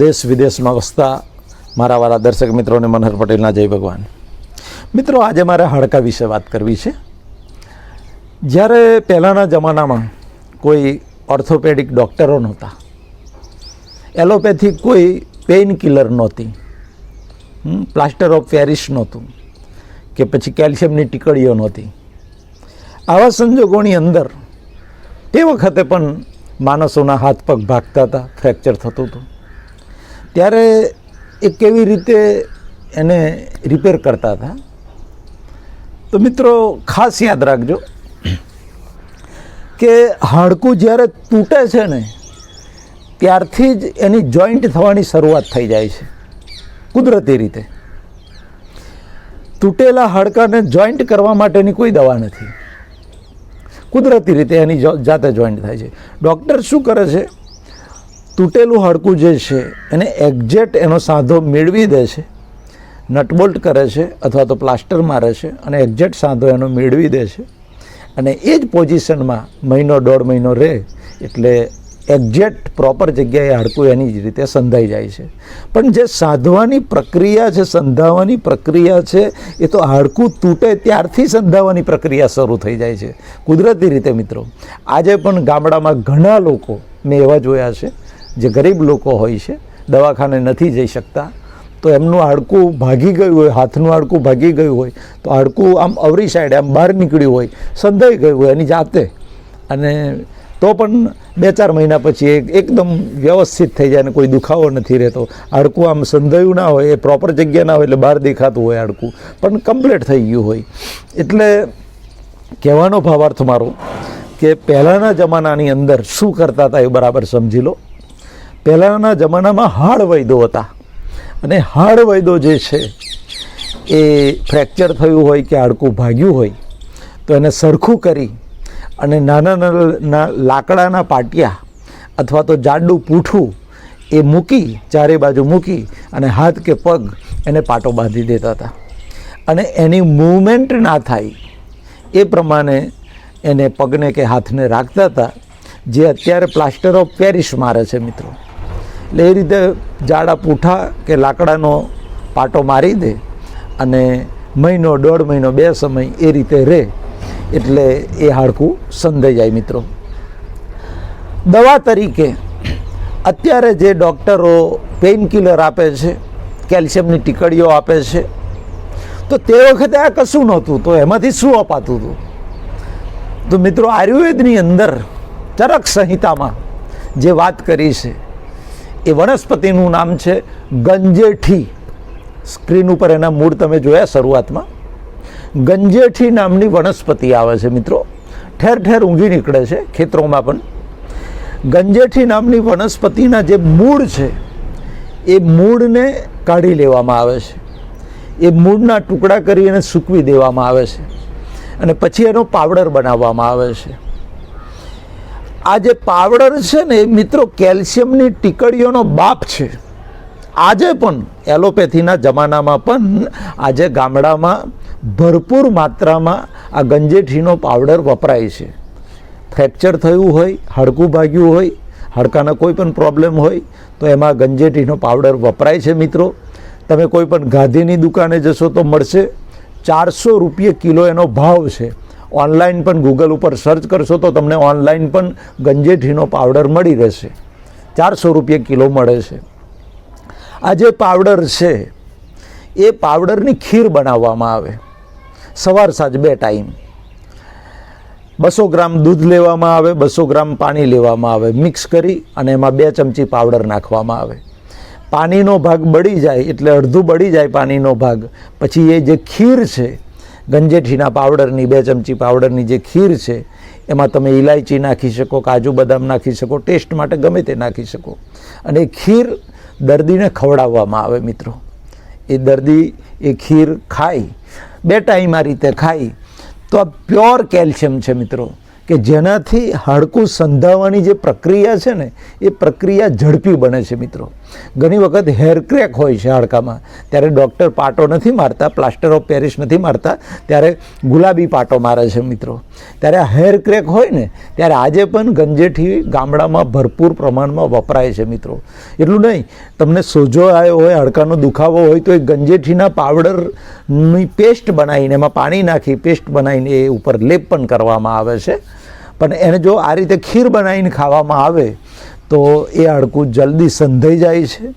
દેશ વિદેશમાં વસતા મારા વાળા દર્શક મિત્રોને મનહર પટેલના જય ભગવાન. મિત્રો, આજે મારે હાડકા વિશે વાત કરવી છે. જ્યારે પહેલાંના જમાનામાં કોઈ ઓર્થોપેડિક ડૉક્ટરો નહોતા, એલોપેથી કોઈ પેઇન કિલર નહોતી પ્લાસ્ટર ઓફ પેરિસ નહોતું, કે પછી કેલ્શિયમની ટીકડીઓ નહોતી, આવા સંજોગોની અંદર તે વખતે પણ માણસોના હાથ પગ ભાગતા હતા, ફ્રેક્ચર થતું હતું. ત્યારે એ કેવી રીતે એને રિપેર કરતા હતા? તો મિત્રો, ખાસ યાદ રાખજો કે હાડકું જ્યારે તૂટે છે ને, ત્યારથી જ એની જોઈન્ટ થવાની શરૂઆત થઈ જાય છે, કુદરતી રીતે. તૂટેલા હાડકાને જોઈન્ટ કરવા માટેની કોઈ દવા નથી. કુદરતી રીતે એની જાતે જોઈન્ટ થાય છે. ડૉક્ટર શું કરે છે? તૂટેલું હાડકું જે છે, એને એક્ઝેક્ટ એનો સાંધો મેળવી દે છે નટબોલ્ટ કરે છે અથવા તો પ્લાસ્ટર મારે છે અને એક્ઝેક્ટ સાંધો એનો મેળવી દે છે. અને એ જ પોઝિશનમાં મહિનો, દોઢ મહિનો રહે એટલે એક્ઝેક્ટ પ્રોપર જગ્યાએ હાડકું એની જ રીતે સંધાઈ જાય છે. પણ જે સાધવાની પ્રક્રિયા છે, સંધાવાની પ્રક્રિયા છે, એ તો હાડકું તૂટે ત્યારથી સંધાવાની પ્રક્રિયા શરૂ થઈ જાય છે. કુદરતી રીતે મિત્રો, આજે પણ ગામડામાં ઘણા લોકો મેં એવા જોયા છે જે ગરીબ લોકો હોય છે, દવાખાને નથી જઈ શકતા, તો એમનું હાડકું ભાગી ગયું હોય, હાથનું હાડકું ભાગી ગયું હોય, તો હાડકું આમ અવરી સાઈડ આમ બહાર નીકળ્યું હોય, સંધાઈ ગયું હોય એની જાતે. અને તો પણ બે ચાર મહિના પછી એક એકદમ વ્યવસ્થિત થઈ જાય અને કોઈ દુખાવો નથી રહેતો. હાડકું આમ સંધાયું ના હોય, એ પ્રોપર જગ્યા ના હોય, એટલે બહાર દેખાતું હોય હાડકું પણ કમ્પ્લીટ થઈ ગયું હોય. એટલે કહેવાનો ભાવાર્થ મારો કે પહેલાંના જમાનાની અંદર શું કરતા હતા એ બરાબર સમજી લો. પહેલાંના જમાનામાં હાડ વૈદો હતા. અને હાડ વૈદો જે છે, એ ફ્રેક્ચર થયું હોય કે હાડકું ભાગ્યું હોય, તો એને સરખું કરી અને નાના નાના લાકડાના પાટિયા અથવા તો જાડું પૂઠું એ મૂકી, ચારે બાજુ મૂકી અને હાથ કે પગ એને પાટો બાંધી દેતા હતા. અને એની મૂવમેન્ટ ના થાય એ પ્રમાણે એને પગને કે હાથને રાખતા હતા, જે અત્યારે પ્લાસ્ટર ઓફ પેરિસ મારે છે મિત્રો. એટલે એ રીતે જાડા પૂઠા કે લાકડાનો પાટો મારી દે અને મહિનો, દોઢ મહિનો, બે સમય એ રીતે રહે એટલે એ હાડકું સંધાઈ જાય મિત્રો. દવા તરીકે અત્યારે જે ડૉક્ટરો પેઇન કિલર આપે છે, કેલ્શિયમની ટીકડીઓ આપે છે, તો તે વખતે આ કશું નહોતું, તો એમાંથી શું અપાતું હતું તો મિત્રો આયુર્વેદની અંદર ચરક સંહિતામાં જે વાત કરી છે એ વનસ્પતિનું નામ છે ગંજેઠી. સ્ક્રીન ઉપર એના મૂળ તમે જોયા શરૂઆતમાં. ગંજેઠી નામની વનસ્પતિ આવે છે મિત્રો. ઠેર ઠેર ઊંઘી નીકળે છે ખેતરોમાં પણ. ગંજેઠી નામની વનસ્પતિના જે મૂળ છે, એ મૂળને કાઢી લેવામાં આવે છે. એ મૂળના ટુકડા કરી અને સૂકવી દેવામાં આવે છે. અને પછી એનો પાવડર બનાવવામાં આવે છે. આ જે પાવડર છે ને એ મિત્રો કેલ્શિયમની ટીકડીઓનો બાપ છે. આજે પણ એલોપેથીના જમાનામાં પણ આજે ગામડામાં ભરપૂર માત્રામાં આ ગંજેઠીનો પાવડર વપરાય છે. ફ્રેક્ચર થયું હોય, હાડકું ભાગ્યું હોય, હાડકાના કોઈ પણ પ્રોબ્લેમ હોય, તો એમાં ગંજેઠીનો પાવડર વપરાય છે મિત્રો. તમે કોઈ પણ ગાંધીની દુકાને જશો તો મળશે. ચારસો રૂપિયે કિલો એનો ભાવ છે. ઓનલાઈન પણ ગૂગલ ઉપર સર્ચ કરશો તો તમને ઓનલાઈન પણ ગંજેઠીનો પાવડર મળી રહેશે. ચારસો રૂપિયા કિલો મળે છે. આ જે પાવડર છે, એ પાવડરની ખીર બનાવવામાં આવે. સવાર સાંજ બે ટાઈમ બસો ગ્રામ દૂધ લેવામાં આવે, બસો ગ્રામ પાણી લેવામાં આવે. મિક્સ કરી અને એમાં બે ચમચી પાવડર નાખવામાં આવે. પાણીનો ભાગ બળી જાય એટલે અડધું બળી જાય પાણીનો ભાગ. પછી એ જે ખીર છે ગંજેઠીના પાવડરની બે ચમચી પાવડરની જે ખીર છે, એમાં તમે ઇલાયચી નાખી શકો, કાજુ બદામ નાખી શકો, ટેસ્ટ માટે ગમે તે નાખી શકો. અને એ ખીર દર્દીને ખવડાવવામાં આવે મિત્રો. એ દર્દી એ ખીર ખાય, બે ટાઈમ આ રીતે ખાય. તો આ પ્યોર કેલ્શિયમ છે મિત્રો, કે જેનાથી હાડકું સંધાવાની જે પ્રક્રિયા છે ને, એ પ્રક્રિયા ઝડપી બને છે મિત્રો. ઘણી વખત હેર ક્રેક હોય છે હાડકામાં. ત્યારે ડૉક્ટર પાટો નથી મારતા પ્લાસ્ટર ઓફ પેરિસ નથી મારતા, ત્યારે ગુલાબી પાટો મારે છે મિત્રો. ત્યારે હેર ક્રેક હોય ને, ત્યારે આજે પણ ગંજેઠી ગામડામાં ભરપૂર પ્રમાણમાં વપરાય છે મિત્રો. એટલું નહીં, તમને સોજો આવ્યો હોય, હાડકાનો દુખાવો હોય, તો એ ગંજેઠીના પાવડરની પેસ્ટ બનાવીને, એમાં પાણી નાખી પેસ્ટ બનાવીને એ ઉપર લેપ પણ કરવામાં આવે છે. પણ એને જો આ રીતે ખીર બનાવીને ખાવામાં આવે તો એ હાડકું જલ્દી સંધાઈ જાય છે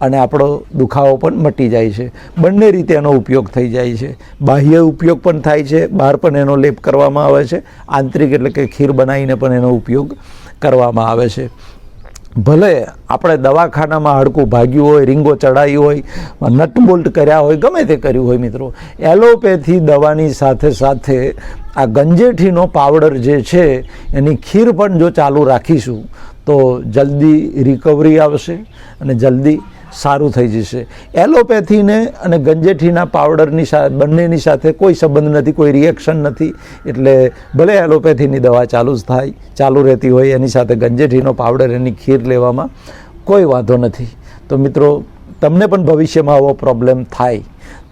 અને આપણો દુખાવો પણ મટી જાય છે. બંને રીતે એનો ઉપયોગ થઈ જાય છે. બાહ્ય ઉપયોગ પણ થાય છે. બહાર પણ એનો લેપ કરવામાં આવે છે. આંતરિક એટલે કે ખીર બનાવીને પણ એનો ઉપયોગ કરવામાં આવે છે. ભલે આપણે દવાખાનામાં હાડકું ભાગ્યું હોય, રીંગો ચડાવી હોય, નટ બોલ્ટ કર્યા હોય, ગમે તે કર્યું હોય મિત્રો, એલોપેથી દવાની સાથે સાથે આ ગંજેઠીનો પાવડર જે છે, એની ખીર પણ જો ચાલુ રાખીશું તો જલ્દી રિકવરી આવશે અને જલ્દી સારું થઈ જશે. એલોપેથીને અને ગંજેઠીના પાવડરની સા, બંનેની સાથે કોઈ સંબંધ નથી, કોઈ રિએક્શન નથી. એટલે ભલે એલોપેથીની દવા ચાલુ જ થાય, ચાલુ રહેતી હોય, એની સાથે ગંજેઠીનો પાવડર, એની ખીર લેવામાં કોઈ વાંધો નથી. તો મિત્રો, તમને પણ ભવિષ્યમાં આવો પ્રોબ્લેમ થાય.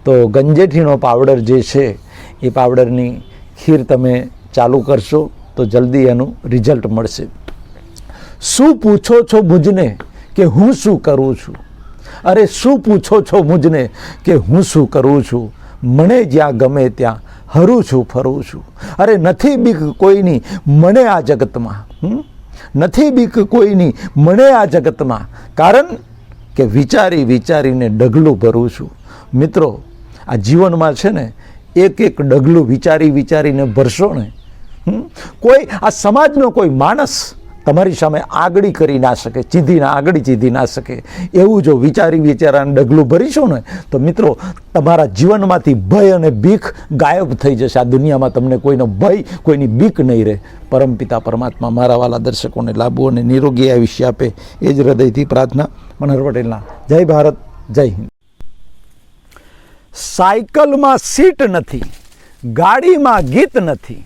તો ગંજેઠીનો પાવડર જે છે, એ પાવડરની ખીર તમે ચાલુ કરશો તો જલ્દી એનું રિઝલ્ટ મળશે. શું પૂછો છો મુજને કે હું શું કરું છું? અરે, શું પૂછો છો મુજને કે હું શું કરું છું? મને જ્યાં ગમે ત્યાં હરું છું, ફરું છું. અરે, નથી બીક કોઈની મને આ જગતમાં? નથી બીક કોઈની મને આ જગતમાં. કારણ કે વિચારી વિચારીને ડગલું ભરું છું. મિત્રો, આ જીવનમાં છે ને, એક એક ડગલું વિચારી વિચારીને ભરશો ને કોઈ, આ સમાજનો કોઈ માણસ તમારી સામે આગળી કરી ના શકે ચીધી ના આગળી ચીધી ના શકે. એવું જો વિચારી વિચારાને ડગલું ભરીશો ને, તો મિત્રો તમારા જીવનમાંથી ભય અને બીક ગાયબ થઈ જશે. આ દુનિયામાં તમને કોઈનો ભય, કોઈની બીક નહીં રહે. પરમપિતા પરમાત્મા મારા વાલા દર્શકોને લાભો અને નિરોગી આયુષ્ય આપે એ જ હૃદયથી પ્રાર્થના. મનહર પટેલના. જય ભારત, જય હિન્દ. સાયકલમાં સીટ નથી, ગાડીમાં ગીત નથી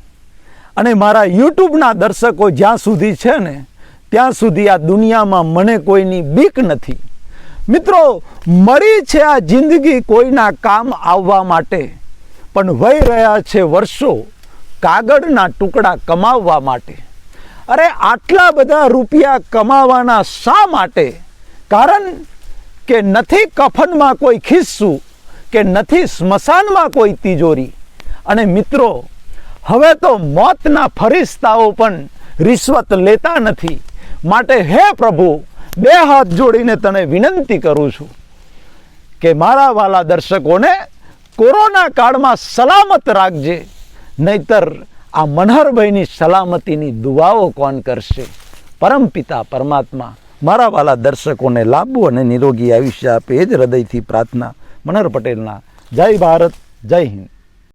અને મારા યુટ્યુબના દર્શકો જ્યાં સુધી છે ને, ત્યાં સુધી આ દુનિયામાં મને કોઈની બીક નથી. મિત્રો મળી છે આ જિંદગી કોઈના કામ આવવા માટે, પણ વહી રહ્યા છે વર્ષો કાગળના ટુકડા કમાવવા માટે. અરે, આટલા બધા રૂપિયા કમાવાના શા માટે? કારણ કે નથી કફનમાં કોઈ ખિસ્સું, કે નથી સ્મશાનમાં કોઈ તિજોરી. અને મિત્રો હવે તો મોતના ફરિસ્તાઓ પણ રિશ્વત લેતા નથી. માટે હે પ્રભુ, બે હાથ જોડીને તને વિનંતી કરું છું કે મારા વાલા દર્શકોને કોરોના કાળમાં સલામત રાખજે, નહીતર આ મનહરભાઈની સલામતીની દુઆઓ કોણ કરશે? પરમપિતા પરમાત્મા મારા વાલા દર્શકોને લાંબુ અને નિરોગી આયુષ્ય આપે એ જ હૃદયથી પ્રાર્થના. મનહર પટેલના, જય ભારત, જય હિન્દ.